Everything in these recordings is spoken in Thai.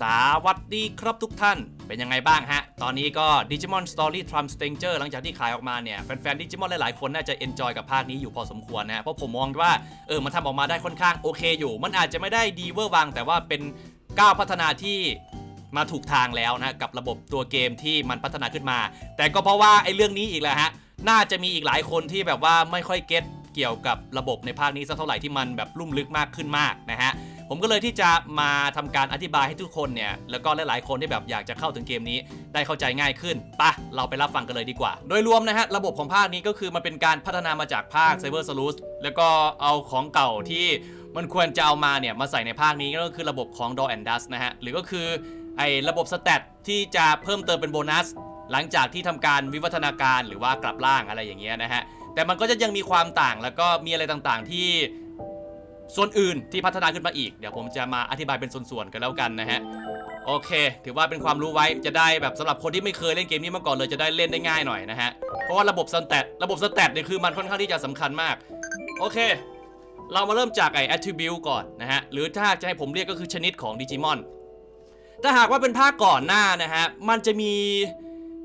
สวัสดีครับทุกท่าน เป็นยังไงบ้างฮะ ตอนนี้ก็ Digimon Story Trump Stranger หลังจากที่ขายออกมาเนี่ย แฟนๆ Digimon หลายๆ คนน่าจะ enjoy กับภาคนี้อยู่พอสมควรนะฮะเพราะผมมองว่า เออ มันทำออกมาได้ค่อนข้างโอเคอยู่ มันอาจจะไม่ได้ดีเวอร์วัง แต่ว่าเป็นก้าวพัฒนาที่มาถูกทางแล้วนะกับระบบตัวเกมที่มันพัฒนาขึ้นมา แต่ก็เพราะว่าไอ้เรื่องนี้อีกแหละฮะน่าจะมีอีกหลายคนที่แบบว่าไม่ค่อยเก็ตเกี่ยวกับระบบในภาคนี้สักเท่าไหร่ที่มันแบบลุ่มลึกมากขึ้นมากนะฮะ ผมก็เลยที่จะมาทำการอธิบายให้ทุกคนเนี่ยแล้วก็หลายๆคนที่แบบอยากจะเข้าถึงเกมนี้ได้เข้าใจง่ายขึ้นปะเราไปรับฟังกันเลยดีกว่า โดยรวมนะฮะระบบของภาคนี้ก็คือมันเป็นการพัฒนามาจากภาค Cyber Sleuth แล้วก็เอาของเก่าที่มันควรจะเอามาเนี่ยมาใส่ในภาคนี้ก็คือระบบของ Door and Dust นะฮะหรือก็คือไอ้ระบบสเตตที่จะเพิ่มเติมเป็นโบนัส หลังจากที่ทำการวิวัฒนาการหรือว่ากลับร่างอะไรอย่างเงี้ยนะฮะแต่มันก็จะยังมีความต่างแล้วก็มีอะไรต่างๆที่ ส่วนอื่นที่พัฒนาขึ้นมาอีก เดี๋ยวผมจะมาอธิบายเป็นส่วนๆกันแล้วกันนะฮะ โอเค ถือว่าเป็นความรู้ไว้จะได้แบบสำหรับคนที่ไม่เคยเล่นเกมนี้มาก่อนเลยจะได้เล่นได้ง่ายหน่อยนะฮะ เพราะว่าระบบสแตทระบบสแตทเนี่ยคือมันค่อนข้างที่จะสำคัญมาก โอเค เรามาเริ่มจากไอ้ attribute ก่อนนะฮะ หรือถ้าจะให้ผมเรียกก็คือชนิดของดิจิมอนถ้าหากว่าเป็นภาคก่อนหน้านะฮะ มันจะมี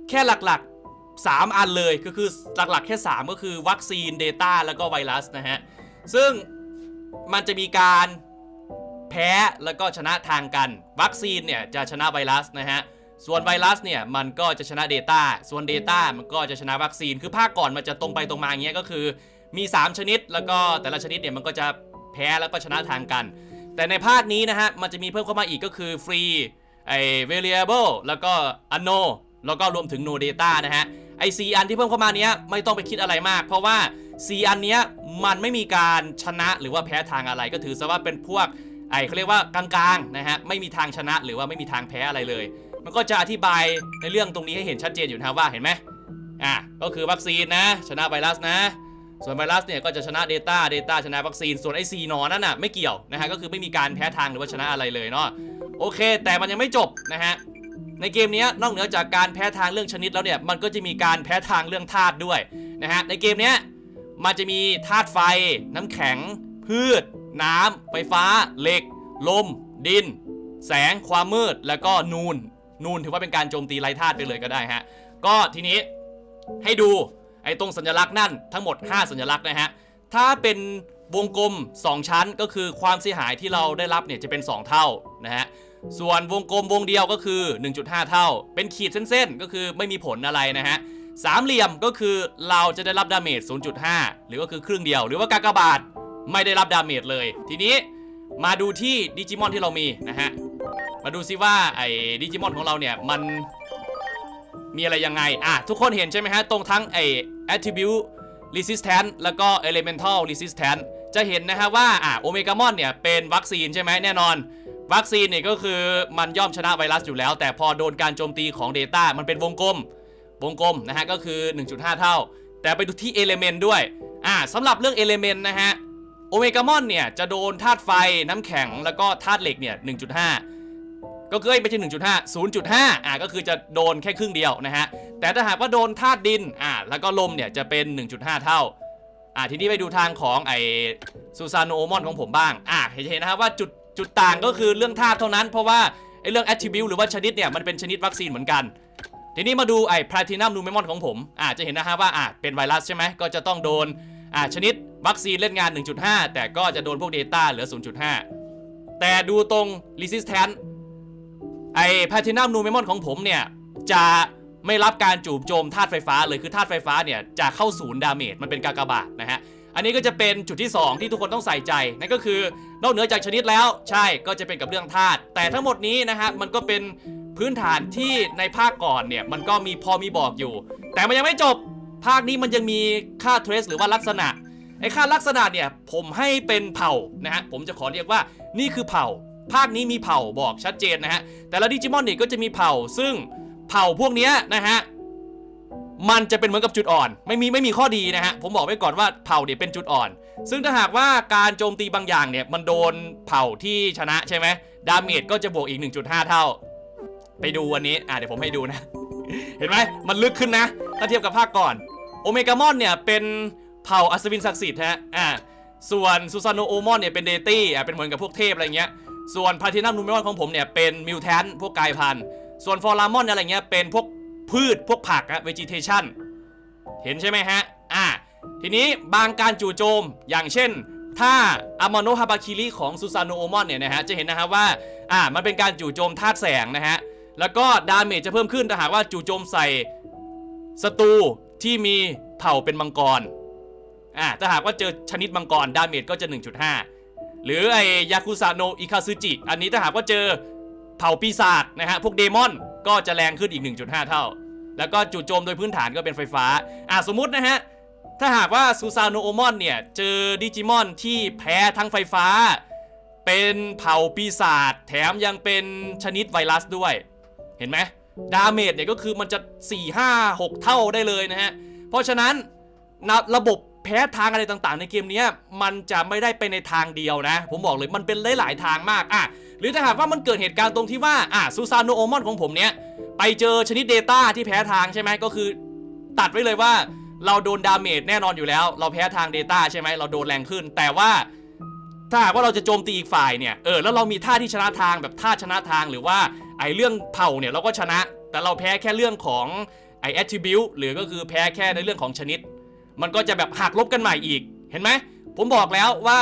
แค่หลักๆ 3 อันเลยก็คือหลักๆ แค่ 3 ก็คือวัคซีน Data แล้วก็ไวรัสนะฮะ ซึ่ง มันจะมีการแพ้แล้วก็ชนะทางกัน วัคซีนเนี่ยจะชนะไวรัสนะฮะ ส่วนไวรัสเนี่ยมันก็จะชนะ Data ส่วน Data มันก็จะชนะวัคซีน คือภาคก่อนมันจะตรงไปตรงมาอย่างเงี้ยก็คือมี 3 ชนิด แล้วก็แต่ละชนิดเนี่ยมันก็จะแพ้แล้วก็ชนะทางกัน แต่ในภาคนี้นะฮะมันจะมีเพิ่มเข้ามาอีกก็คือฟรีไอ้ variable แล้วก็ unknown แล้วก็รวมถึง no data นะฮะไอ้สีอันที่เพิ่มเข้ามาเนี้ยไม่ต้องไปคิดอะไรมาก เพราะว่า สีอันเนี้ยมันไม่มีการชนะหรือว่าแพ้ทางอะไรก็ถือซะว่าเป็นพวกไอเขาเรียกว่ากลางๆนะฮะไม่มีทางชนะหรือว่าไม่มีทางแพ้อะไรเลย มันก็จะอธิบายในเรื่องตรงนี้ให้เห็นชัดเจนอยู่นะว่าเห็นไหมอะก็คือวัคซีนนะ ชนะไวรัสนะ ส่วนไวรัสเนี่ยก็จะชนะ Data Data ชนะวัคซีนส่วนไอ้ซีนอนั่นน่ะไม่เกี่ยวนะฮะก็คือไม่มีการแพ้ทางหรือว่าชนะอะไรเลยเนาะโอเค แต่มันยังไม่จบนะฮะในเกมนี้นอกเหนือจากการแพ้ทางเรื่องชนิดแล้วเนี่ยมันก็จะมีการแพ้ทางเรื่องธาตุด้วยนะฮะในเกมเนี้ย มันจะมีธาตุไฟ น้ำแข็ง พืช น้ำ ไฟฟ้า เหล็ก ลม ดิน แสง ความมืด แล้วก็นูน นูนถือว่าเป็นการโจมตีไร้ธาตุไปเลยก็ได้ฮะ ก็ทีนี้ให้ดูไอ้ตรงสัญลักษณ์นั่นทั้งหมด 5 สัญลักษณ์นะฮะ ถ้าเป็นวงกลม 2 ชั้นก็คือความเสียหายที่เราได้รับเนี่ยจะเป็น 2 เท่านะฮะ ส่วนวงกลมวงเดียวก็คือ 1.5 เท่า เป็นขีดเส้นๆ ก็คือไม่มีผลอะไรนะฮะ สามเหลี่ยมก็คือเราจะได้รับดาเมจ 0.5 หรือก็คือครึ่งเดียว หรือว่ากากบาทไม่ได้รับดาเมจเลย ทีนี้มาดูที่ดิจิมอนที่เรามีนะฮะ มาดูซิว่าไอ้ดิจิมอนของเราเนี่ยมันมีอะไรยังไง อะ ทุกคนเห็นใช่ไหมฮะ ตรงทั้งไอ้ attribute resistant แล้วก็ elemental resistant จะเห็นนะฮะว่าอะโอเมกามอนเนี่ยเป็นวัคซีนใช่ไหมแน่นอน วัคซีนเนี่ยก็คือมันย่อมชนะไวรัสอยู่แล้ว แต่พอโดนการโจมตีของ Data มันเป็นวงกลม วงกลมนะฮะก็คือ 1.5 เท่า แต่ไปดูที่ Element ด้วยอ่าสำหรับเรื่อง Element นะฮะโอเมกามอนเนี่ยจะโดนธาตุไฟน้ำแข็งแล้วก็ธาตุเหล็กเนี่ย 1.5 ก็คือไม่ใช่ 1.5 0.5 อ่าก็คือจะโดนแค่ครึ่งเดียวนะฮะ แต่ถ้าหากว่าโดนธาตุดินอ่าแล้วก็ลมเนี่ยจะเป็น 1.5 เท่าอ่าทีนี้ไปดูทางของไอซูซานโนโอมอนของผมบ้างอ่าเห็นเห็นนะครับว่าจุดจุดต่างก็คือเรื่องธาตุเท่านั้น เพราะว่าไอเรื่อง attribute หรือว่าชนิดเนี่ยมันเป็นชนิดวัคซีนเหมือนกัน ทีนี้มาดูไอ้ platinum n u m e m o n ของผมอ่าจะเห็นนะฮะว่าอ่าเป็นไวรัสใช่ไหมก็จะต้องโดนอ่าชนิดวัคซีนเล่นงาน 1.5 แต่ก็จะโดนพวก Data เหลือ 0.5 แต่ดูตรง resistant ไอ้ platinum n u m e m o n ของผมเนี่ยจะไม่รับการจูบโจมธาตุไฟฟ้าเลยคือธาตุไฟฟ้าเนี่ยจะเข้าศูนย์ดาเมจมันเป็นกากบาทนะฮะอันนี้ก็จะเป็นจุดที่ 2 ที่ทุกคนต้องใส่ใจนั่นก็คือนอกเหนือจากชนิดแล้วใช่ก็จะเป็นกับเรื่องธาตุแต่ทั้งหมดนี้นะฮะมันก็เป็น พื้นฐานที่ในภาคก่อนเนี่ยมันก็มีพอมีบอกอยู่ แต่มันยังไม่จบภาคนี้มันยังมีค่า trace หรือว่าลักษณะไอ้ค่าลักษณะเนี่ยผมให้เป็นเผ่านะฮะผมจะขอเรียกว่านี่คือเผ่า ภาคนี้มีเผ่าบอกชัดเจนนะฮะแต่ละดิจิมอนเนี่ยก็จะมีเผ่า ซึ่งเผ่าพวกเนี้ยนะฮะมันจะเป็นเหมือนกับจุดอ่อน ไม่มีไม่มีข้อดีนะฮะผมบอกไว้ก่อนว่าเผ่าเนี่ยเป็นจุดอ่อน ซึ่งถ้าหากว่าการโจมตีบางอย่างเนี่ยมันโดนเผ่าที่ชนะใช่ไหมดาเมจก็จะบวกอีก 1.5 เท่า ไปดูวันนี้ อะเดี๋ยวผมให้ดูนะ เห็นไหมมันลึกขึ้นนะถ้าเทียบกับภาคก่อน โอเมกามอนเนี่ยเป็นเผ่าอัศวินศักดิ์สิทธิ์ฮะ อ่า ส่วนซูซานโนโอมอนเนี่ยเป็นเดตี้ อะเป็นเหมือนกับพวกเทพอะไรเงี้ย ส่วนพาทินัมนูเมอนของผมเนี่ยเป็นมิวแทนพวกกายพันธุ์ ส่วนฟอรามอนอะไรเงี้ยเป็นพวกพืชพวกผักอะเวจิเทชันเห็นใช่ไหมฮะ อ่า ทีนี้บางการจู่โจม อย่างเช่น ถ้าอามาโนฮาบาคิริของซูซานโนโอมอนเนี่ยนะฮะ จะเห็นนะครับว่า อ่า มันเป็นการจู่โจมธาตุแสงนะฮะ แล้วก็ดาเมจจะเพิ่มขึ้นถ้าหากว่าจู่โจมใส่ศัตรูที่มีเผ่าเป็นมังกรอ่าถ้าหากว่าเจอชนิดมังกรดาเมจก็จะ 1.5 หรือไอยาคุซาโนอิคาซึจิ อันนี้ถ้าหากว่าเจอเผ่าปีศาจนะฮะพวกเดมอนก็จะแรงขึ้นอีก 1.5 เท่า แล้วก็จู่โจมโดยพื้นฐานก็เป็นไฟฟ้า อ่าสมมุตินะฮะ ถ้าหากว่าซูซานโนโอมอนเนี่ย เจอดิจิมอนที่แพ้ทั้งไฟฟ้า เป็นเผ่าปีศาจแถมยังเป็นชนิดไวรัสด้วย เห็นไหมดาเมจเนี่ยก็คือมันจะ 4 5 6 เท่าได้เลยนะฮะ เพราะฉะนั้นนะระบบแพ้ทางอะไรต่างๆ ในเกมนี้มันจะไม่ได้ไปในทางเดียวนะ ผมบอกเลยมันเป็นหลายๆทางมากอะหรือถ้าหากว่ามันเกิดเหตุการณ์ตรงที่ว่าอะซูซานโนโอมอนของผมเนี้ยไปเจอชนิด Data ที่แพ้ทางใช่ไหมก็คือ ตัดไว้เลยว่าเราโดนดาเมจแน่นอนอยู่แล้ว เราแพ้ทาง Data ใช่ไหมเราโดนแรงขึ้น แต่ว่าถ้าหากว่าเราจะโจมตีอีกฝ่ายเนี่ยเออแล้วเรามีท่าที่ชนะทางแบบท่าชนะทางหรือว่า ไอเรื่องเผ่าเนี่ยเราก็ชนะ แต่เราแพ้แค่เรื่องของไอ้ attribute หรือก็คือแพ้แค่ในเรื่องของชนิด มันก็จะแบบหักลบกันใหม่อีก เห็นไหม ผมบอกแล้วว่า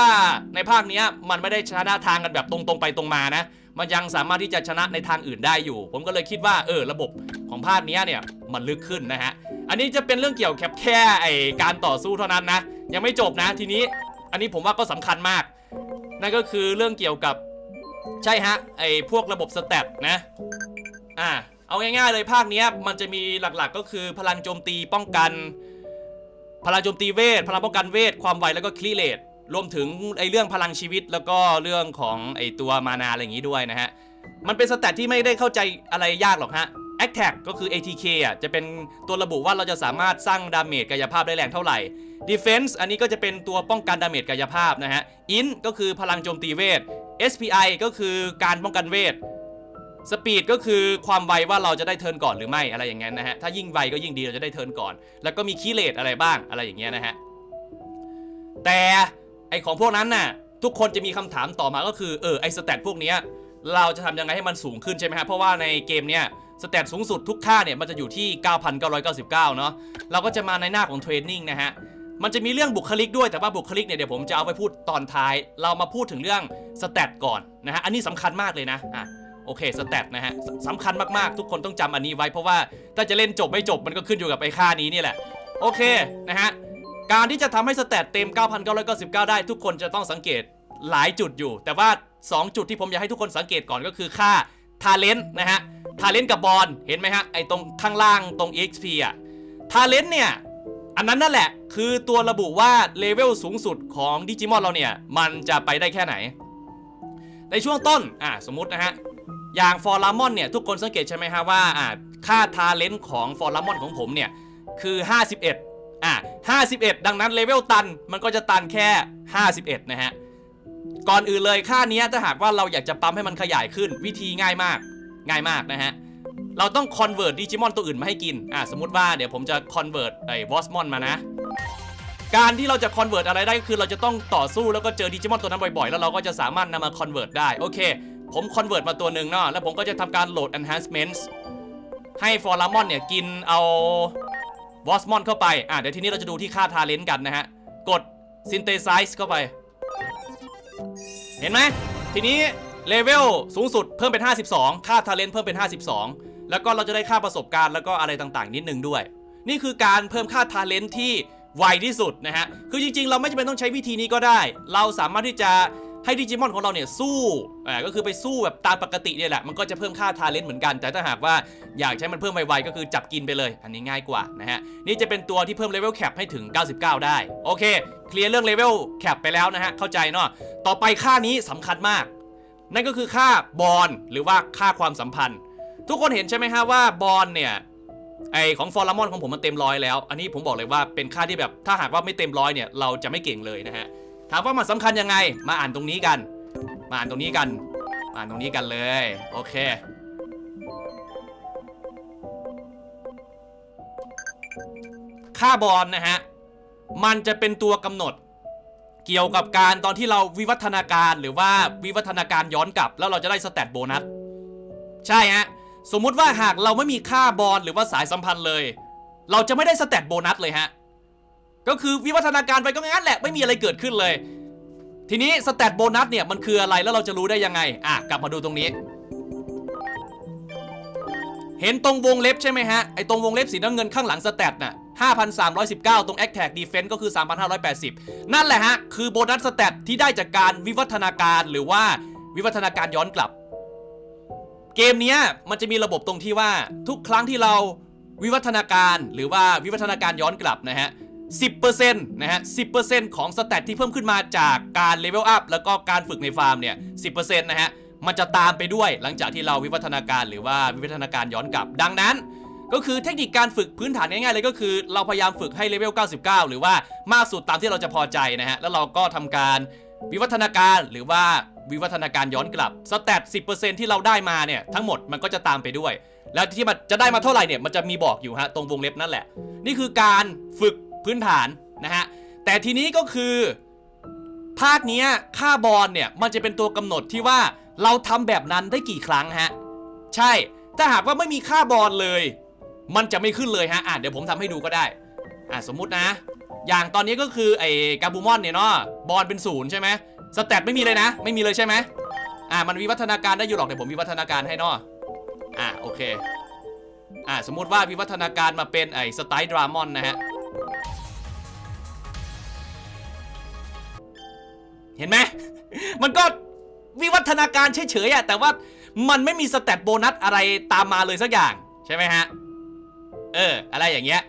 ในภาคนี้มันไม่ได้ชนะทางกันแบบตรงๆไปตรงมานะ มันยังสามารถที่จะชนะในทางอื่นได้อยู่ ผมก็เลยคิดว่าเออระบบของภาคนี้เนี่ยมันลึกขึ้นนะฮะ อันนี้จะเป็นเรื่องเกี่ยวกับแค่ไอการต่อสู้เท่านั้นนะ ยังไม่จบนะทีนี้ อันนี้ผมว่าก็สำคัญมาก นั่นก็คือเรื่องเกี่ยวกับ ใช่ฮะ ไอพวกระบบสเตตนะ อ่า เอาง่ายๆเลยภาคเนี้ยมันจะมีหลักๆก็คือพลังโจมตีป้องกัน พลังโจมตีเวท พลังป้องกันเวท ความไวแล้วก็คลีเลตรวมถึงไอเรื่องพลังชีวิตแล้วก็เรื่องของไอตัวมานาอะไรอย่างนี้ด้วยนะฮะ มันเป็นสแตทที่ไม่ได้เข้าใจอะไรยากหรอกฮะ Attack ก็คือ ATK อะจะเป็นตัวระบุว่าเราจะสามารถสร้างดาเมจกายภาพได้แรงเท่าไหร่ Defense อันนี้ก็จะเป็นตัวป้องกันดาเมจกายภาพนะฮะ In ก็คือพลังโจมตีเวท SPI ก็คือการป้องกันเวทสปีดก็คือความไวว่าเราจะได้เทิร์นก่อนหรือไม่อะไรอย่างเงี้ยนะฮะถ้ายิ่งไวก็ยิ่งดีเราจะได้เทิร์นก่อน แล้วก็มีคีเลตอะไรบ้างอะไรอย่างเงี้ยนะฮะแต่ไอของพวกนั้นน่ะทุกคนจะมีคำถามต่อมาก็คือเออไอสแตทพวกเนี้ยเราจะทำยังไงให้มันสูงขึ้นใช่ไหมฮะเพราะว่าในเกมเนี้ยสแตทสูงสุดทุกค่าเนี่ยมันจะอยู่ที่ 9,999 เนาะเราก็จะมาในหน้าของเทรนนิ่งนะฮะ มันจะมีเรื่องบุคลิกด้วยแต่ว่าบุคลิกเนี่ยเดี๋ยวผมจะเอาไปพูดตอนท้าย เรามาพูดถึงเรื่องสแตทก่อนนะฮะอันนี้สำคัญมากเลยนะอะโอเคสแตทนะฮะสสำคัญมากๆ ทุกคนต้องจำอันนี้ไว้เพราะว่าถ้าจะเล่นจบไม่จบมันก็ขึ้นอยู่กับไอ้ค่านี้นี่แหละ โอเคนะฮะการที่จะทำให้สแตทเต็ม 9,999 ได้ ทุกคนจะต้องสังเกตหลายจุดอยู่ แต่ว่า 2 จุดที่ผมอยากให้ทุกคนสังเกตก่อนก็คือค่าทาเลน t นะฮะทาเลน t กับบอลเห็นไหมฮะไอ้ตรงข้างล่างตรง EXP อะทาเลน t เนี่ย อันนั้นนั่นแหละ คือตัวระบุว่าเลเวลสูงสุดของดิจิมอนเราเนี่ย มันจะไปได้แค่ไหน ในช่วงต้นอะสมมตินะฮะ อย่างฟอร์ลามอนเนี่ย ทุกคนสังเกตใช่ไหมฮะว่าอะค่าทาเลน t ของฟอร์ลามอนของผมเนี่ย คือ 51อะ51 ดังนั้นเลเวลตันมันก็จะตันแค่ 51 นะฮะ ก่อนอื่นเลยค่านี้ถ้าหากว่าเราอยากจะปั๊มให้มันขยายขึ้นวิธีง่ายมากง่ายมากนะฮะ เราต้องคอนเวิร์ตดิจิมอนตัวอื่นมาให้กิน อะสมมติว่าเดี๋ยวผมจะคอนเวิร์ตไอ้วอสมอนมานะ การที่เราจะคอนเวิร์ตอะไรได้ก็คือเราจะต้องต่อสู้แล้วก็เจอดิจิมอนตัวนั้นบ่อยๆ แล้วเราก็จะสามารถนำมาคอนเวิร์ตได้ โอเค ผมคอนเวิร์ตมาตัวหนึ่งเนาะ แล้วผมก็จะทำการโหลด enhancements ให้ฟอร์ลามอนเนี่ยกินเอาวอสมอนเข้าไป อะเดี๋ยวทีนี้เราจะดูที่ค่าทาเลน t กันนะฮะ กด synthesize เข้าไป เห็นไหมทีนี้เลเวลสูงสุดเพิ่มเป็น 52 ค่าทาเลน t เพิ่มเป็น 52 แล้วก็เราจะได้ค่าประสบการณ์แล้วก็อะไรต่างๆ นิดนึงด้วย นี่คือการเพิ่มค่าทาเลน t ที่ไวที่สุดนะฮะ คือจริงๆ เราไม่จำเป็นต้องใช้วิธีนี้ก็ได้ เราสามารถที่จะให้ดิจิมอนของเราเนี่ยสู้อ่าก็คือไปสู้แบบตามปกติเนี่ยแหละ มันก็จะเพิ่มค่าทาเลน t เหมือนกัน แต่ถ้าหากว่าอยากใช้มันเพิ่มไวๆ ก็คือจับกินไปเลย อันนี้ง่ายกว่านะฮะ นี่จะเป็นตัวที่เพิ่มเลเวลแคปให้ถึง 99 ได้ โอเค เคลียร์เรื่องเลเวลแคปไปแล้วนะฮะ เข้าใจเนาะ ต่อไปค่านี้สำคัญมาก นั่นก็คือค่าบอลหรือว่าค่าความสัมพันธ์ ทุกคนเห็นใช่ไหมฮะว่าบอลเนี่ยไอของฟอร์ลามอนของผมมันเต็มร้อยแล้ว อันนี้ผมบอกเลยว่าเป็นค่าที่แบบถ้าหากว่าไม่เต็มร้อยเนี่ยเราจะไม่เก่งเลยนะฮะถามว่ามันสำคัญยังไงมาอ่านตรงนี้กัน มาอ่านตรงนี้กันมาอ่านตรงนี้กันเลยโอเคค่าบอลนะฮะ มันจะเป็นตัวกำหนด เกี่ยวกับการตอนที่เราวิวัฒนาการหรือว่าวิวัฒนาการย้อนกลับ แล้วเราจะได้สแตทโบนัส ใช่ฮะ สมมุติว่าหากเราไม่มีค่าบอลหรือว่าสายสัมพันธ์เลย เราจะไม่ได้สแตทโบนัสเลยฮะ ก็คือวิวัฒนาการไปก็งั้นแหละไม่มีอะไรเกิดขึ้นเลย ทีนี้สแตทโบนัสเนี่ยมันคืออะไรแล้วเราจะรู้ได้ยังไง อะกลับมาดูตรงนี้ เห็นตรงวงเล็บใช่ไหมฮะ ไอตรงวงเล็บสีน้ำเงินข้างหลังสแตทน่ะ5,319 ตรง Attack Defense ก็คือ 3,580 นั่นแหละฮะ คือโบนัสสแตทที่ได้จากการวิวัฒนาการหรือว่าวิวัฒนาการย้อนกลับ เกมนี้มันจะมีระบบตรงที่ว่าทุกครั้งที่เราวิวัฒนาการหรือว่าวิวัฒนาการย้อนกลับนะฮะ10%นะฮะ 10%ของสแตทที่เพิ่มขึ้นมาจากการเลเวลอัพแล้วก็การฝึกในฟาร์มเนี่ย 10%นะฮะ มันจะตามไปด้วยหลังจากที่เราวิวัฒนาการหรือว่าวิวัฒนาการย้อนกลับ ดังนั้น ก็คือเทคนิคการฝึกพื้นฐานง่ายๆเลยก็คือ เราพยายามฝึกให้เลเวล 99 หรือว่ามากสุดตามที่เราจะพอใจนะฮะ แล้วเราก็ทำการวิวัฒนาการหรือว่า วิวัฒนาการย้อนกลับสแตท10%ที่เราได้มาเนี่ยทั้งหมดมันก็จะตามไปด้วย แล้วที่มันจะได้มาเท่าไหร่เนี่ยมันจะมีบอกอยู่ฮะตรงวงเล็บนั่นแหละ นี่คือการฝึกพื้นฐานนะฮะแต่ทีนี้ก็คือ ภาคเนี้ยค่าบอลเนี่ยมันจะเป็นตัวกำหนดที่ว่าเราทำแบบนั้นได้กี่ครั้งฮะใช่ถ้าหากว่าไม่มีค่าบอลเลย มันจะไม่ขึ้นเลยฮะอะเดี๋ยวผมทำให้ดูก็ได้อะสมมุตินะ อย่างตอนนี้ก็คือไอ้กาบูมอนเนี่ยเนาะบอลเป็นศูนย์ใช่ไหม สแตทไม่มีเลยนะ ไม่มีเลยใช่ไหมอะมันวิวัฒนาการได้อยู่หรอกเดี๋ยวผมวิวัฒนาการให้นาะอะโอเคอะสมมุติว่าวิวัฒนาการมาเป็นไอ้สไตล์ดรามอนนะฮะเห็นไหม มันก็วิวัฒนาการเฉยๆอะแต่ว่ามันไม่มีสแตทโบนัสอะไรตามมาเลยสักอย่างใช่ไหมฮะ เออ อะไรอย่างเงี้ย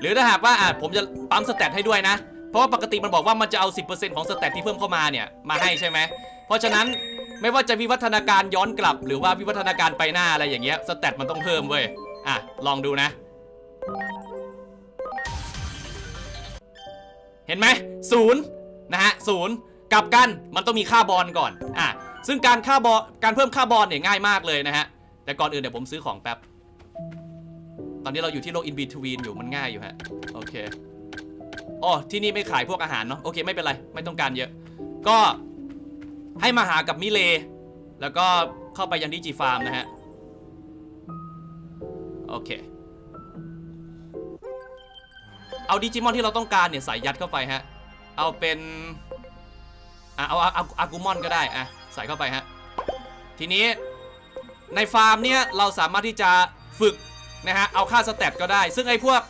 หรือถ้าหากว่าอะผมจะปั๊มสแตทให้ด้วยนะ ราะว่าปกติมันบอกว่ามันจะเอา 10%ของสแตทที่เพิ่มเข้ามาเนี่ยมาให้ใช่ไหมเพราะฉะนั้นไม่ว่าจะวิวัฒนาการย้อนกลับ หรือว่าวิวัฒนาการไปหน้าอะไรอย่างเงี้ยสแตทมันต้องเพิ่มเว้ยอะลองดูนะ เห็นไหมศูนย์นะฮะศูนย์กลับกันมันต้องมีค่าบอลก่อนอะซึ่งการค่าบอลการเพิ่มค่าบอลเนี่ยง่ายมากเลยนะฮะแต่ก่อนอื่นเดี๋ยวผมซื้อของแป๊บ ตอนนี้เราอยู่ที่โลกอินบีทวีนอยู่มันง่ายอยู่ฮะ โอเค อ๋อที่นี่ไม่ขายพวกอาหารเนาะโอเคไม่เป็นไรไม่ต้องการเยอะ ก็ให้มาหากับมิเล แล้วก็เข้าไปยังดิจิฟาร์มนะฮะ โอเค เอาดิจิมอนที่เราต้องการเนี่ยใส่ยัดเข้าไปฮะ เอาเป็นอะเอาเอาอากูมอนก็ได้อะใส่เข้าไปฮะ ทีนี้ในฟาร์มเนี่ยเราสามารถที่จะฝึกนะฮะ เอาค่าสแตทก็ได้ ซึ่งไอ้พวก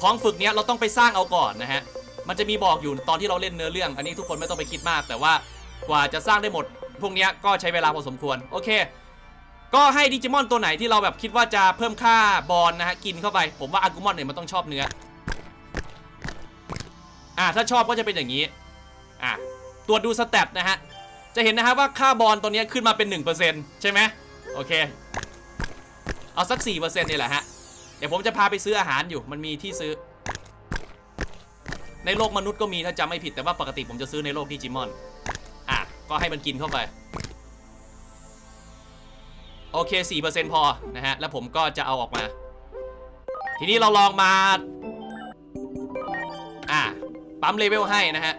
ของฝึกเนี้ยเราต้องไปสร้างเอาก่อนนะฮะ มันจะมีบอกอยู่ตอนที่เราเล่นเนื้อเรื่อง อันนี้ทุกคนไม่ต้องไปคิดมาก แต่ว่ากว่าจะสร้างได้หมด พวกนี้ก็ใช้เวลาพอสมควร โอเค ก็ให้ดิจิมอนตัวไหนที่เราแบบคิดว่าจะเพิ่มค่าบอลนะฮะกินเข้าไป ผมว่าอากูมอนเนี่ยมันต้องชอบเนื้อ อ่าถ้าชอบก็จะเป็นอย่างนี้ อะตรวจดูสแตทนะฮะ จะเห็นนะฮะว่าค่าบอลตัวนี้ขึ้นมาเป็น 1%ใช่ไหมโอเค เอาสัก4%นี่แหละฮะ เดี๋ยวผมจะพาไปซื้ออาหารอยู่ มันมีที่ซื้อ ในโลกมนุษย์ก็มีถ้าจำไม่ผิดแต่ว่าปกติผมจะซื้อในโลกดิจิมอน อะ ก็ให้มันกินเข้าไป โอเค 4%พอนะฮะ แล้วผมก็จะเอาออกมา ทีนี้เราลองมา อะ ปั๊มเลเวลให้นะฮะ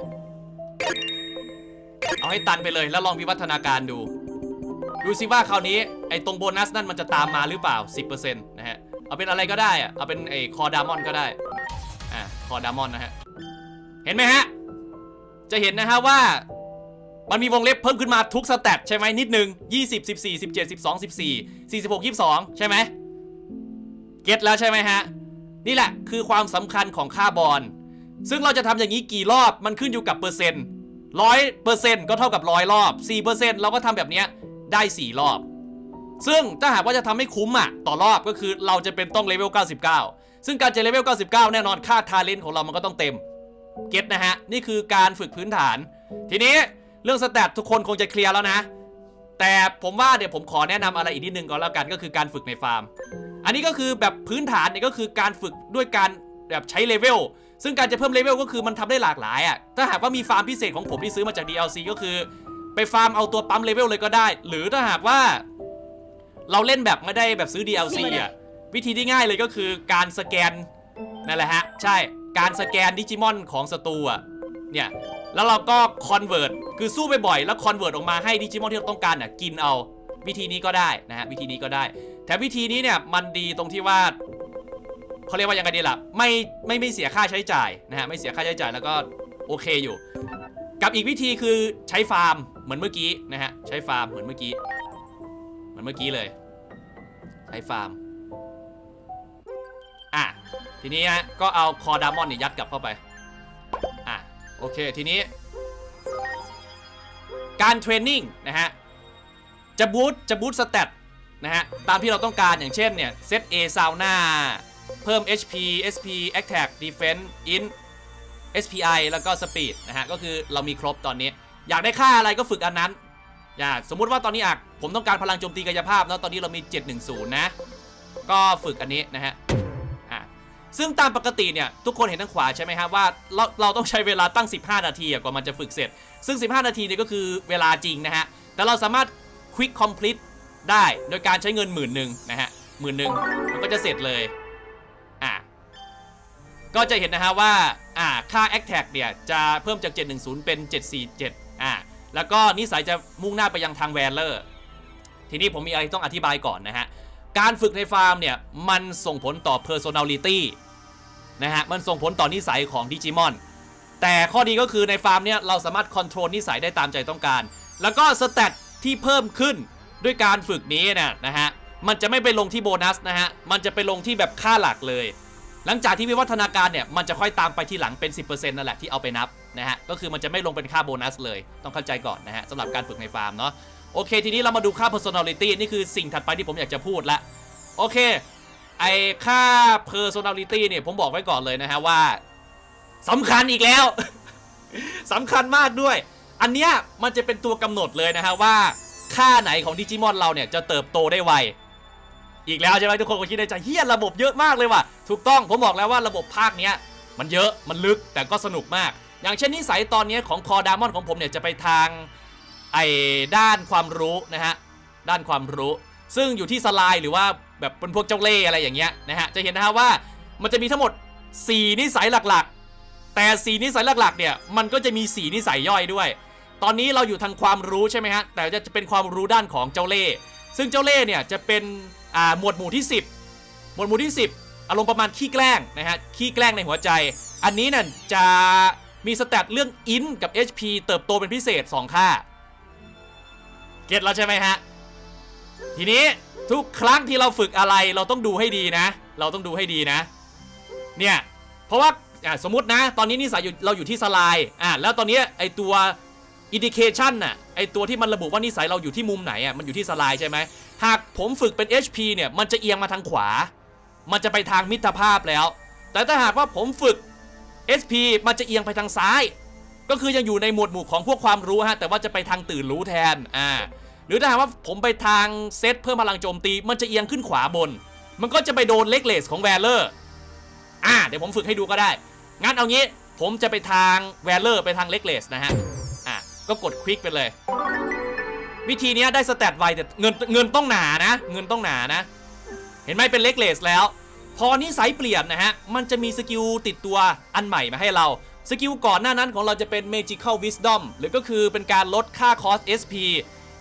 เอาให้ตันไปเลยแล้วลองวิวัฒนาการดู ดูสิว่าคราวนี้ไอ้ตรงโบนัสนั่นมันจะตามมาหรือเปล่า 10%นะฮะ เอาเป็นอะไรก็ได้อะเอาเป็นไอ้คอดามอนก็ได้ อะ คอดามอนนะฮะ เห็นไหมฮะ จะเห็นนะฮะว่า มันมีวงเล็บเพิ่มขึ้นมาทุกสแตทใช่ไหมนิดนึง 20 14 17 12 14 46 22 ใช่ไหมเก็ตแล้วใช่ไหมฮะ นี่แหละคือความสำคัญของค่าบอลซึ่งเราจะทำอย่างนี้กี่รอบมันขึ้นอยู่กับเปอร์เซ็นต์ร้อยเปอร์เซ็นต์ก็เท่ากับร้อยรอบ4เปอร์เซ็นต์เราก็ทำแบบนี้ได้ 4 รอบ ซึ่งถ้าหากว่าจะทำให้คุ้มอะต่อรอบก็คือเราจะเป็นต้องเลเวล99 ซึ่งการจะเลเวล99 แน่นอนค่าทาเลนของเรามันก็ต้องเต็ม เก็ตนะฮะ นี่คือการฝึกพื้นฐาน ทีนี้เรื่องสแตททุกคนคงจะเคลียร์แล้วนะ แต่ผมว่าเดี๋ยวผมขอแนะนำอะไรอีกนิดนึงก่อนแล้วกันก็คือการฝึกในฟาร์ม อันนี้ก็คือแบบพื้นฐานเนี่ยก็คือการฝึกด้วยการแบบใช้เลเวลซึ่งการจะเพิ่มเลเวลก็คือมันทำได้หลากหลายอะ ถ้าหากว่ามีฟาร์มพิเศษของผมที่ซื้อมาจาก DLC ก็คือ ไปฟาร์มเอาตัวปั๊มเลเวลเลยก็ได้ หรือถ้าหากว่า เราเล่นแบบไม่ได้แบบซื้อ DLC อะวิธีที่ง่ายเลยก็คือการสแกน นั่นแหละฮะ ใช่การสแกนดิจิมอนของศัตรูอะเนี่ยแล้วเราก็คอนเวิร์ตคือสู้ไปบ่อยแล้วคอนเวิร์ตออกมาให้ดิจิมอนที่เราต้องการน่ะกินเอาวิธีนี้ก็ได้นะฮะวิธีนี้ก็ได้แถมวิธีนี้เนี่ยมันดีตรงที่ว่าเขาเรียกว่ายังไงดีล่ะไม่ไม่ไม่เสียค่าใช้จ่ายนะฮะไม่เสียค่าใช้จ่ายแล้วก็โอเคอยู่ กับอีกวิธีคือใช้ฟาร์มเหมือนเมื่อกี้นะฮะใช้ฟาร์มเหมือนเมื่อกี้ เหมือนเมื่อกี้เลย ใช้ฟาร์มอะ ทีนี้ฮะก็เอาคอดามอนเนี่ยยัดกลับเข้าไป อะโอเคทีนี้ การเทรนนิ่งนะฮะจะบูตจะบูตสเตตนะฮะตามที่เราต้องการอย่างเช่นเนี่ยเซต A ซาวน่าเพิ่ม HP SP Attack Defense In SPI แล้วก็ Speed นะฮะก็คือเรามีครบตอนนี้ อยากได้ค่าอะไรก็ฝึกอันนั้นอย่าสมมุติว่าตอนนี้อะผมต้องการพลังโจมตีกายภาพเนาะตอนนี้เรามี 710 นะ ก็ฝึกอันนี้นะฮะอะ ซึ่งตามปกติเนี่ยทุกคนเห็นทางขวาใช่ไหมครับว่าเราเราต้องใช้เวลาตั้ง 15 นาทีกว่ามันจะฝึกเสร็จ ซึ่ง 15 นาทีเนี่ยก็คือเวลาจริงนะฮะ แต่เราสามารถ Quick Complete ได้โดยการใช้เงินหมื่นหนึ่งนะฮะหมื่นหนึ่งมันก็จะเสร็จเลยอะก็จะเห็นนะฮะว่าอ่าค่า a c t a c เนี่ยจะเพิ่มจาก 710 เป็น 747อ่าแล้วก็นิสัยจะมุ่งหน้าไปยังทางแวนเลอร์ทีนี้ผมมีอะไรต้องอธิบายก่อนนะฮะ การฝึกในฟาร์มเนี่ยมันส่งผลต่อ personality นะฮะมันส่งผลต่อนิสัยของดิจิมอนแต่ข้อดีก็คือในฟาร์มเนี่ยเราสามารถคอนโทรลนิสัยได้ตามใจต้องการ แล้วก็สเตตที่เพิ่มขึ้นด้วยการฝึกนี้เนี่ยนะฮะมันจะไม่ไปลงที่โบนัสนะฮะมันจะไปลงที่แบบค่าหลักเลย หลังจากที่วิวัฒนาการเนี่ยมันจะค่อยตามไปที่หลังเป็น 10%นั่นแหละที่เอาไปนับนะฮะก็คือมันจะไม่ลงเป็นค่าโบนัสเลยต้องเข้าใจก่อนนะฮะสำหรับการฝึกในฟาร์มเนาะ โอเค ทีนี้เรามาดูค่า personality นี่คือสิ่งถัดไปที่ผมอยากจะพูดละโอเค ไอค่า personality เนี่ยผมบอกไว้ก่อนเลยนะฮะว่าสำคัญอีกแล้ว สำคัญมากด้วย อันเนี้ยมันจะเป็นตัวกำหนดเลยนะฮะว่า ค่าไหนของดิจิมอนเราเนี่ยจะเติบโตได้ไว อีกแล้วใช่ไหมทุกคนก็คิดในใจเฮียระบบเยอะมากเลยว่ะ ถูกต้องผมบอกแล้วว่าระบบภาคเนี้ยมันเยอะมันลึกแต่ก็สนุกมาก อย่างเช่นนิสัยตอนเนี้ยของคอดามอนของผมเนี่ยจะไปทาง ไอ้ด้านความรู้นะฮะด้านความรู้ ซึ่งอยู่ที่สไลด์หรือว่าแบบเป็นพวกเจ้าเล่ห์อะไรอย่างเงี้ยนะฮะจะเห็นนะฮะว่ามันจะมีทั้งหมด 4 นิสัยหลักๆ แต่ 4 นิสัยหลักๆเนี่ยมันก็จะมี 4 นิสัยย่อยด้วย ตอนนี้เราอยู่ทางความรู้ใช่ไหมฮะแต่จะเป็นความรู้ด้านของเจ้าเล่ห์ซึ่งเจ้าเล่ห์เนี่ยจะเป็นอ่าหมวดหมู่ที่ 10 หมวดหมู่ที่ 10 อารมณ์ประมาณขี้แกล้งนะฮะขี้แกล้งในหัวใจ อันนี้เนี่ยจะมีสแตทเรื่องอินกับ HP เติบโตเป็นพิเศษ 2 ค่า เก็ตแล้วใช่ไหมฮะ ทีนี้ทุกครั้งที่เราฝึกอะไรเราต้องดูให้ดีนะ เราต้องดูให้ดีนะ เนี่ย เพราะว่าสมมตินะ ตอนนี้นิสัยอยู่เราอยู่ที่สไลด์อะแล้วตอนนี้ไอตัว indication น่ะไอตัวที่มันระบุว่านิสัยเราอยู่ที่มุมไหนอะมันอยู่ที่สไลด์ใช่ไหมหากผมฝึกเป็น HP เนี่ยมันจะเอียงมาทางขวา มันจะไปทางมิตรภาพแล้ว แต่ถ้าหากว่าผมฝึก SP มันจะเอียงไปทางซ้าย ก็คือยังอยู่ในหมวดหมู่ของพวกความรู้ฮะแต่ว่าจะไปทางตื่นรู้แทนอ่าหรือถ้าหากว่าผมไปทางเซตเพิ่มพลังโจมตี มันจะเอียงขึ้นขวาบน มันก็จะไปโดนเล็กเลสของแวลเลอร์อ่าเดี๋ยวผมฝึกให้ดูก็ได้ งั้นเอางี้ผมจะไปทางแวลเลอร์ไปทางเล็กเลสนะฮะอะก็กดควิกไปเลย วิธีนี้ได้สแตทไวแต่เงินเงินต้องหนานะ เงินต้องหนานะ เห็นไหมเป็นเล็กเลสแล้ว พอนิสัยเปลี่ยนนะฮะมันจะมีสกิลติดตัวอันใหม่มาให้เรา สกิลก่อนหน้านั้นของเราจะเป็น Magical Wisdom หรือก็คือเป็นการลดค่าคอส SP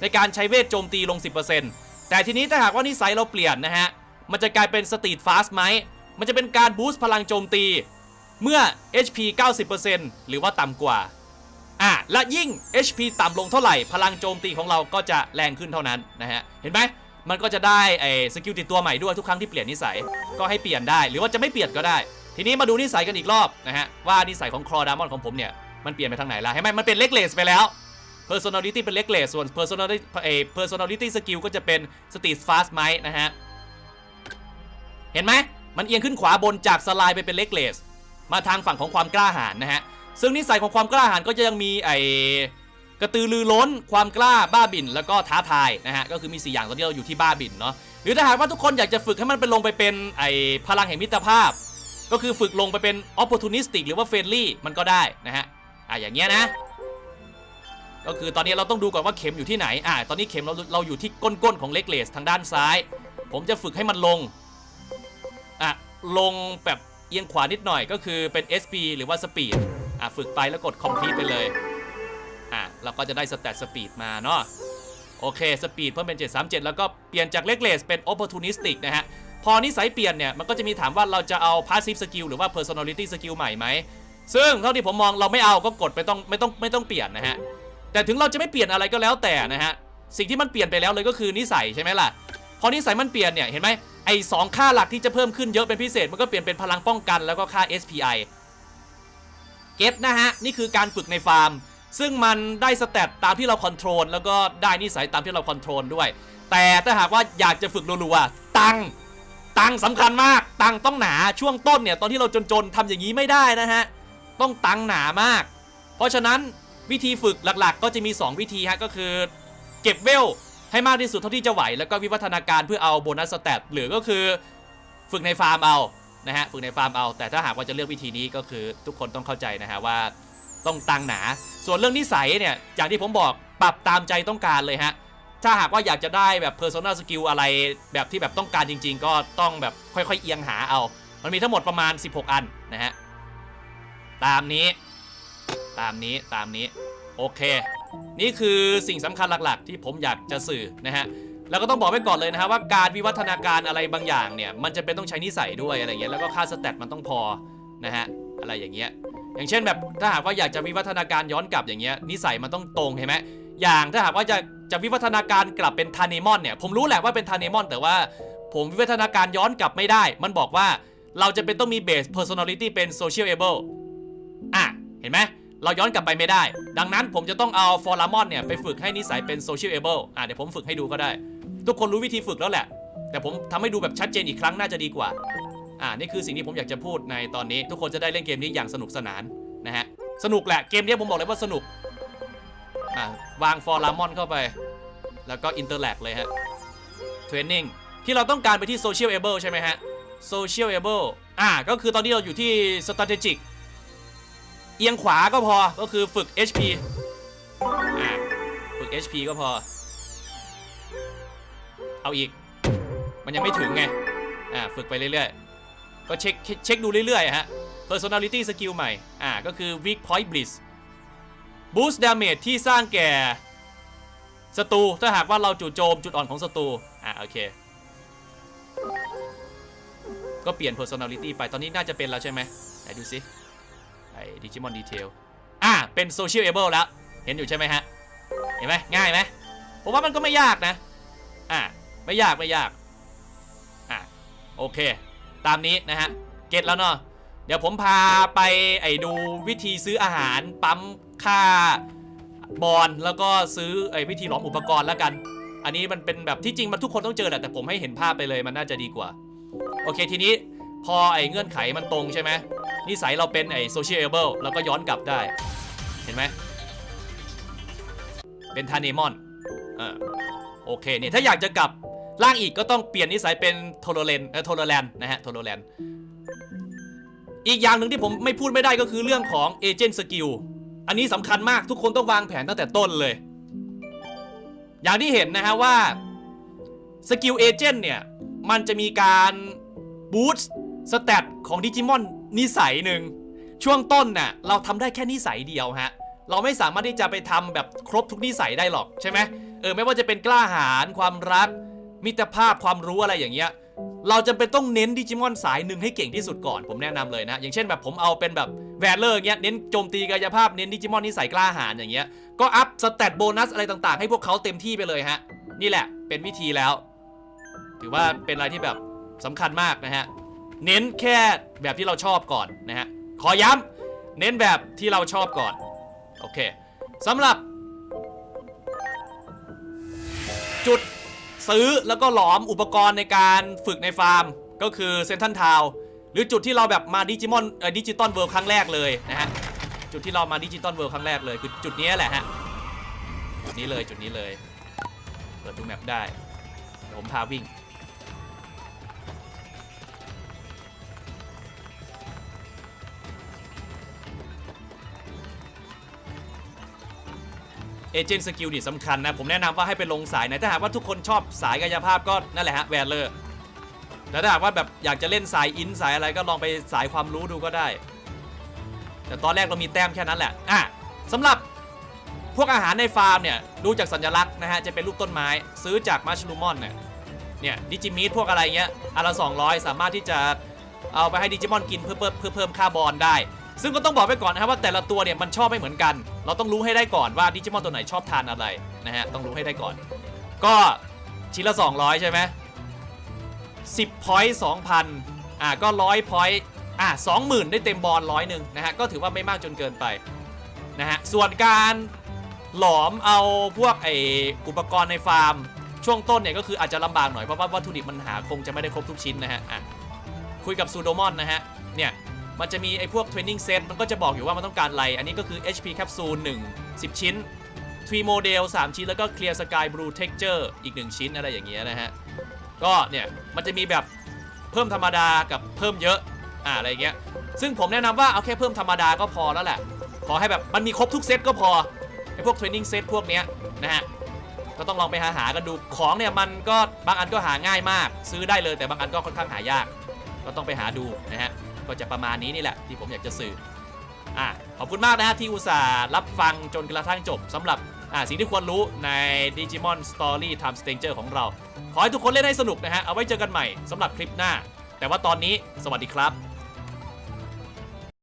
ในการใช้เวทโจมตีลง 10%แต่ทีนี้ถ้าหากว่านิสัยเราเปลี่ยนนะฮะ มันจะกลายเป็น Speed Fast ไหม มันจะเป็นการบูสต์พลังโจมตี เมื่อ HP 90%หรือว่าต่ำกว่าอะและยิ่ง HP ต่ำลงเท่าไหร่พลังโจมตีของเราก็จะแรงขึ้นเท่านั้นนะฮะ เห็นไหมมันก็จะได้ไอ้สกิลติดตัวใหม่ด้วยทุกครั้งที่เปลี่ยนนิสัยก็ให้เปลี่ยนได้ หรือว่าจะไม่เปลี่ยนก็ได้ ทีนี้มาดูนิสัยกันอีกรอบนะฮะว่านิสัยของครอดามอนของผมเนี่ยมันเปลี่ยนไปทางไหนละเห็นไหมมันเป็นเล็กเลสไปแล้ว personality เป็นเล็กเลสส่วน personality เอ่อ personality skill ก็จะเป็น speed fast ไหมนะฮะเห็นไหมมันเอียงขึ้นขวาบนจากสไลด์ไปเป็นเล็กเลสมาทางฝั่งของความกล้าหาญนะฮะซึ่งนิสัยของความกล้าหาญก็จะยังมีไอ้กระตือรือร้น ความกล้าบ้าบิ่นแล้วก็ท้าทายนะฮะก็คือมี 4 อย่างตอนนี้เราอยู่ที่บ้าบิ่นเนาะหรือถ้าหากว่าทุกคนอยากจะฝึกให้มันเป็นลงไปเป็นไอ้พลังแห่งมิตรภาพ ก็คือฝึกลงไปเป็น opportunistic หรือว่า friendly มันก็ได้นะฮะ อะอย่างเงี้ยนะ ก็คือตอนนี้เราต้องดูก่อนว่าเข็มอยู่ที่ไหน อ่าตอนนี้เข็มเราเราอยู่ที่ก้นๆของเล็กเลสทางด้านซ้าย ผมจะฝึกให้มันลง อะลงแบบเอียงขวานิดหน่อยก็คือเป็น SP หรือว่า Speed อะอะฝึกไปแล้วกด complete ไปเลย อะเราก็จะได้สแตทสปีดมาเนาะโอเคสปีดเพิ่มเป็น 737 แล้วก็เปลี่ยนจากเล็กเลสเป็น opportunistic นะฮะ พอนิสัยเปลี่ยนเนี่ยมันก็จะมีถามว่าเราจะเอา passive skill หรือว่า personality skill ใหม่ไหมซึ่งเท่าที่ผมมองเราไม่เอาก็กดไม่ต้องไม่ต้องไม่ต้องเปลี่ยนนะฮะแต่ถึงเราจะไม่เปลี่ยนอะไรก็แล้วแต่นะฮะสิ่งที่มันเปลี่ยนไปแล้วเลยก็คือนิสัยใช่ไหมล่ะพอนิสัยมันเปลี่ยนเนี่ยเห็นไหมไอ้สองค่าหลักที่จะเพิ่มขึ้นเยอะเป็นพิเศษมันก็เปลี่ยนเป็นพลังป้องกันแล้วก็ค่า SPI เก็ตนะฮะนี่คือการฝึกในฟาร์ม ซึ่งมันได้สเตตตามที่เราคอนโทรลแล้วก็ได้นิสัยตามที่เราคอนโทรลด้วย แต่ถ้าหากว่าอยากจะฝึกรัวๆตังค์ ตังสำคัญมากตังต้องหนาช่วงต้นเนี่ยตอนที่เราจนๆทำอย่างนี้ไม่ได้นะฮะต้องตังหนามาก เพราะฉะนั้นวิธีฝึกหลักๆ ก็จะมี 2 วิธีฮะก็คือ เก็บเวลให้มากที่สุดเท่าที่จะไหว แล้วก็วิวัฒนาการเพื่อเอาโบนัสสเตตหรือก็คือฝึกในฟาร์มเอานะฮะฝึกในฟาร์มเอาแต่ถ้าหากว่าจะเลือกวิธีนี้ก็คือทุกคนต้องเข้าใจนะฮะว่าต้องตังหนา ส่วนเรื่องนิสัยเนี่ยอย่างที่ผมบอกปรับตามใจต้องการเลยฮะ ถ้าหากว่าอยากจะได้แบบ personal skill อะไรแบบที่แบบต้องการจริง ๆ ก็ต้องแบบค่อยๆ เอียงหาเอา มันมีทั้งหมดประมาณ 16 อันนะฮะ ตามนี้ ตามนี้ ตามนี้ โอเค นี่คือสิ่งสำคัญหลักๆ ที่ผมอยากจะสื่อนะฮะ แล้วก็ต้องบอกไว้ก่อนเลยนะฮะว่าการวิวัฒนาการอะไรบางอย่างเนี่ย มันจะเป็นต้องใช้นิสัยด้วยอะไรเงี้ย แล้วก็ค่าสแตทมันต้องพอนะฮะ อะไรอย่างเงี้ย อย่างเช่นแบบถ้าหากว่าอยากจะวิวัฒนาการย้อนกลับอย่างเงี้ย นิสัยมันต้องตรงเห็นไหม อย่างถ้าหากว่าจะจะวิวัฒนาการกลับเป็นทาเนมอนเนี่ยผมรู้แหละว่าเป็นทาเนมอนแต่ว่าผมวิวัฒนาการย้อนกลับไม่ได้ มันบอกว่าเราจะเป็นต้องมีเบส personality เป็น social able อะ เห็นไหมเราย้อนกลับไปไม่ได้ ดังนั้นผมจะต้องเอาฟอร์ลามอนเนี่ยไปฝึกให้นิสัยเป็น social able อะเดี๋ยวผมฝึกให้ดูก็ได้ ทุกคนรู้วิธีฝึกแล้วแหละ แต่ผมทำให้ดูแบบชัดเจนอีกครั้งน่าจะดีกว่า อ่านี่คือสิ่งที่ผมอยากจะพูดในตอนนี้ ทุกคนจะได้เล่นเกมนี้อย่างสนุกสนานนะฮะสนุกแหละเกมนี้ผมบอกเลยว่าสนุก อ่าวางฟอร์ลามอนเข้าไป แล้วก็อินเตอร์แลกเลยฮะเทรนนิ่งที่เราต้องการไปที่ social able ใช่ไหมฮะ social able อ่าก็คือตอนนี้เราอยู่ที่ strategic เอียงขวาก็พอก็คือฝึก HP อ่าฝึก HP ก็พอ เอาอีก มันยังไม่ถึงไง อ่าฝึกไปเรื่อยๆ ก็เช็คเช็คดูเรื่อยๆฮะ personality skill ใหม่ อ่าก็คือ weak point blitz boost damage ที่สร้างแก่ศัตรูถ้าหากว่าเราจู่โจมจุดอ่อนของศัตรูอ่าโอเคก็เปลี่ยน personality ไปตอนนี้น่าจะเป็นแล้วใช่ไหมไหนดูสิไอ้ Digimon Detail อ่าเป็น social able แล้ว เห็นอยู่ใช่ไหมฮะ เห็นไหมง่ายไหมผมว่ามันก็ไม่ยากนะ อ่าไม่ยากไม่ยาก อะโอเค ตามนี้นะฮะ เก็ตแล้วเนาะเดี๋ยวผมพาไปไอ้ดูวิธีซื้ออาหารปั๊ม ค่าบอลแล้วก็ซื้อไอ้วิธีหลอมอุปกรณ์แล้วกัน อันนี้มันเป็นแบบที่จริงมันทุกคนต้องเจอแหละแต่ผมให้เห็นภาพไปเลยมันน่าจะดีกว่า โอเคทีนี้พอไอ้เงื่อนไขมันตรงใช่ไหมนิสัยเราเป็นไอ้ sociable แล้วก็ย้อนกลับได้ เห็นไหมเป็นทานิมอนเออโอเคเนี่ยถ้าอยากจะกลับล่างอีกก็ต้องเปลี่ยนนิสัยเป็นโทโรเลนเออโทโรแลนนะฮะโทโรแลนอีกอย่างหนึ่งที่ผมไม่พูดไม่ได้ก็คือเรื่องของเอเจนต์สกิล อันนี้สำคัญมากทุกคนต้องวางแผนตั้งแต่ต้นเลย อย่างที่เห็นนะฮะว่าสกิลเอเจนต์เนี่ย มันจะมีการบูสต์สเตตของดิจิมอนนิสัยหนึ่ง ช่วงต้นน่ะเราทำได้แค่นิสัยเดียวฮะ เราไม่สามารถที่จะไปทำแบบครบทุกนิสัยได้หรอกใช่ไหมเออไม่ว่าจะเป็นกล้าหาญความรัก มิตรภาพความรู้อะไรอย่างเงี้ย เราจำเป็นต้องเน้นดิจิมอนสายหนึ่งให้เก่งที่สุดก่อนผมแนะนำเลยนะ อย่างเช่นแบบผมเอาเป็นแบบแวนเลอร์เงี้ยเน้นโจมตีกายภาพเน้นดิจิมอนนิสัยกล้าหาญอย่างเงี้ยก็อัพสเตตโบนัสอะไรต่างๆ ให้พวกเขาเต็มที่ไปเลยฮะ นี่แหละเป็นวิธีแล้ว ถือว่าเป็นอะไรที่แบบสำคัญมากนะฮะ เน้นแค่แบบที่เราชอบก่อนนะฮะ ขอย้ำเน้นแบบที่เราชอบก่อน โอเคสำหรับ จุด ซื้อแล้วก็หลอมอุปกรณ์ในการฝึกในฟาร์ม ก็คือเซนทันทาวหรือจุดที่เราแบบมาดิจิมอนเอ่อดิจิตอลเวิร์ครั้งแรกเลยนะฮะจุดที่เรามาดิจิตอลเวิร์ครั้งแรกเลยคือจุดนี้แหละฮะจุดนี้เลยจุดนี้เลย เปิดดูแมปได้เดี๋ยวผมพาวิ่ง เอเจนต์สกิลนี่สำคัญนะ ผมแนะนำว่าให้ไปลงสายไหนถ้าหากว่าทุกคนชอบสายกายภาพก็นั่นแหละฮะแวนเลอร์แต่ถ้าหากว่าแบบอยากจะเล่นสายอินสายอะไรก็ลองไปสายความรู้ดูก็ได้ แต่ตอนแรกเรามีแต้มแค่นั้นแหละอะสำหรับพวกอาหารในฟาร์มเนี่ยดูจากสัญลักษณ์นะฮะจะเป็นรูปต้นไม้ซื้อจากมัชลูมอนเนี่ยเนี่ยดิจิมีทพวกอะไรเงี้ยอันละ200 สามารถที่จะเอาไปให้ดิจิมอนกินเพื่อเพิ่มเพื่อเพิ่มค่าบอลได้ ซึ่งก็ต้องบอกไว้ก่อนนะครับว่าแต่ละตัวเนี่ยมันชอบไม่เหมือนกัน เราต้องรู้ให้ได้ก่อนว่าดิจิมอนตัวไหนชอบทานอะไรนะฮะต้องรู้ให้ได้ก่อน ก็ชิ้นละ 200 ใช่ไหม10 point 2,000อะก็100 point อะ20,000ได้เต็มบอลร้อยหนึ่งนะฮะก็ถือว่าไม่มากจนเกินไปนะฮะส่วนการหลอมเอาพวกไออุปกรณ์ในฟาร์ม ช่วงต้นเนี่ยก็คืออาจจะลำบากหน่อยเพราะว่าวัตถุดิบมันหาคงจะไม่ได้ครบทุกชิ้นนะฮะอะคุยกับซูโดมอนนะฮะเนี่ย มันจะมีไอ้พวกเทรนนิ่งเซตมันก็จะบอกอยู่ว่ามันต้องการอะไร อันนี้ก็คือ HP Capsule 1 10 ชิ้น3 Model 3ชิ้น แล้วก็ Clear Sky Blue Texture อีก 1 ชิ้นอะไรอย่างเงี้ยนะฮะ ก็เนี่ย มันจะมีแบบเพิ่มธรรมดากับเพิ่มเยอะอ่าอะไรเงี้ย ซึ่งผมแนะนำว่าเอาแค่เพิ่มธรรมดาก็พอแล้วแหละ ขอให้แบบมันมีครบทุกเซตก็พอไอ้พวกเทรนนิ่งเซตพวกเนี้ยนะฮะก็ต้องลองไปหาหากันดูของเนี่ยมันก็บางอันก็หาง่ายมาก ซื้อได้เลยแต่บางอันก็ค่อนข้างหายาก ก็ต้องไปหาดูนะฮะ ก็จะประมาณนี้นี่แหละที่ผมอยากจะสื่ออะขอบคุณมากนะฮะที่อุตส่าห์รับฟังจนกระทั่งจบสำหรับอะสิ่งที่ควรรู้ใน Digimon Story Time Stranger ของเรา ขอให้ทุกคนเล่นให้สนุกนะฮะ เอาไว้เจอกันใหม่สำหรับคลิปหน้า แต่ว่าตอนนี้สวัสดีครับ